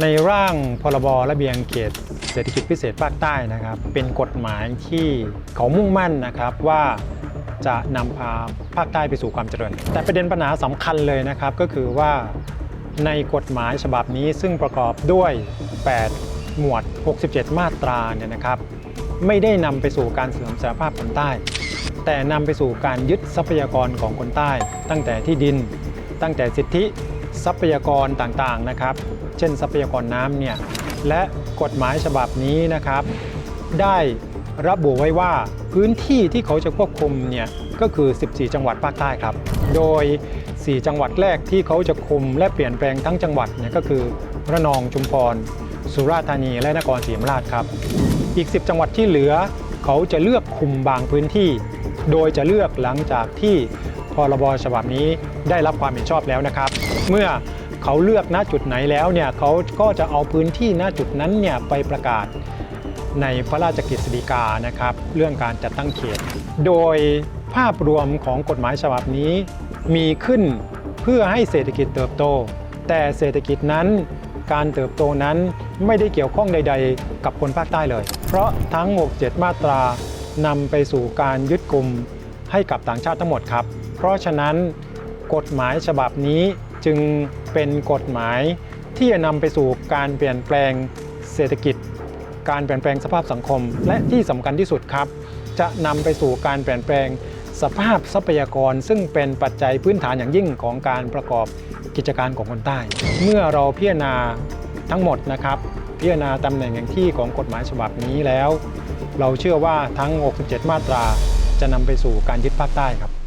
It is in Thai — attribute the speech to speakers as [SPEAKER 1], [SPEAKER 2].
[SPEAKER 1] ในร่างพรบระเบียงเขตเศรษฐกิจพิเศษภาคใต้นะครับ เป็นกฎหมายที่เขามุ่งมั่นนะครับว่าจะนำพาภาคใต้ไปสู่ความเจริญ แต่ประเด็นปัญหาสำคัญเลยนะครับก็คือว่าในกฎหมายฉบับนี้ซึ่งประกอบด้วย 8 หมวด 67 มาตราเนี่ยนะครับ ไม่ได้นำไปสู่การเสื่อมสภาพคนใต้ แต่นำไปสู่การยึดทรัพยากรของคนใต้ ตั้งแต่ที่ดิน ตั้งแต่สิทธิ ทรัพยากรต่างๆนะครับ เช่น ทรัพยากรน้ำเนี่ยและกฎหมายฉบับนี้นะครับ ได้ระบุไว้ว่าพื้นที่ที่เขาจะควบคุมเนี่ยก็คือ 14 จังหวัดภาคใต้ครับ โดย 4 จังหวัดแรกที่เขาจะคุมและเปลี่ยนแปลงทั้งจังหวัดเนี่ยก็คือระนองชุมพร สุราษฎร์ธานีและนครศรีธรรมราชครับ อีก 10 จังหวัดที่เหลือ เขาจะเลือกคุมบางพื้นที่ โดยจะเลือกหลังจากที่ พรบฉบับนี้ได้รับความเห็นชอบแล้วนะครับ เมื่อเขาเลือกณจุดไหนแล้วเนี่ยเขาก็จะเอาพื้นที่ณจุดนั้นเนี่ยไปประกาศในพระราชกฤษฎีกานะครับ เรื่องการจัดตั้งเขต โดยภาพรวมของกฎหมายฉบับนี้มีขึ้นเพื่อให้เศรษฐกิจเติบโต แต่เศรษฐกิจนั้นการเติบโตนั้นไม่ได้เกี่ยวข้องใด ๆ กับคนภาคใต้เลย เพราะทั้ง 67 มาตรานำไปสู่การยึดกลุ่ม ให้กับต่างชาติทั้งหมดครับ เพราะฉะนั้นกฎหมายฉบับนี้จึงเป็นกฎหมายที่จะนำไปสู่การเปลี่ยนแปลงเศรษฐกิจ การเปลี่ยนแปลงสภาพสังคม และที่สำคัญที่สุดครับ จะนำไปสู่การเปลี่ยนแปลงสภาพทรัพยากร ซึ่งเป็นปัจจัยพื้นฐานอย่างยิ่งของการประกอบกิจการของคนใต้ เมื่อเราพิจารณาทั้งหมดนะครับ พิจารณาตำแหน่งอย่างที่ของกฎหมายฉบับนี้แล้ว เราเชื่อว่าทั้ง 67 มาตรา จะนำไปสู่การยึดภาคใต้ครับ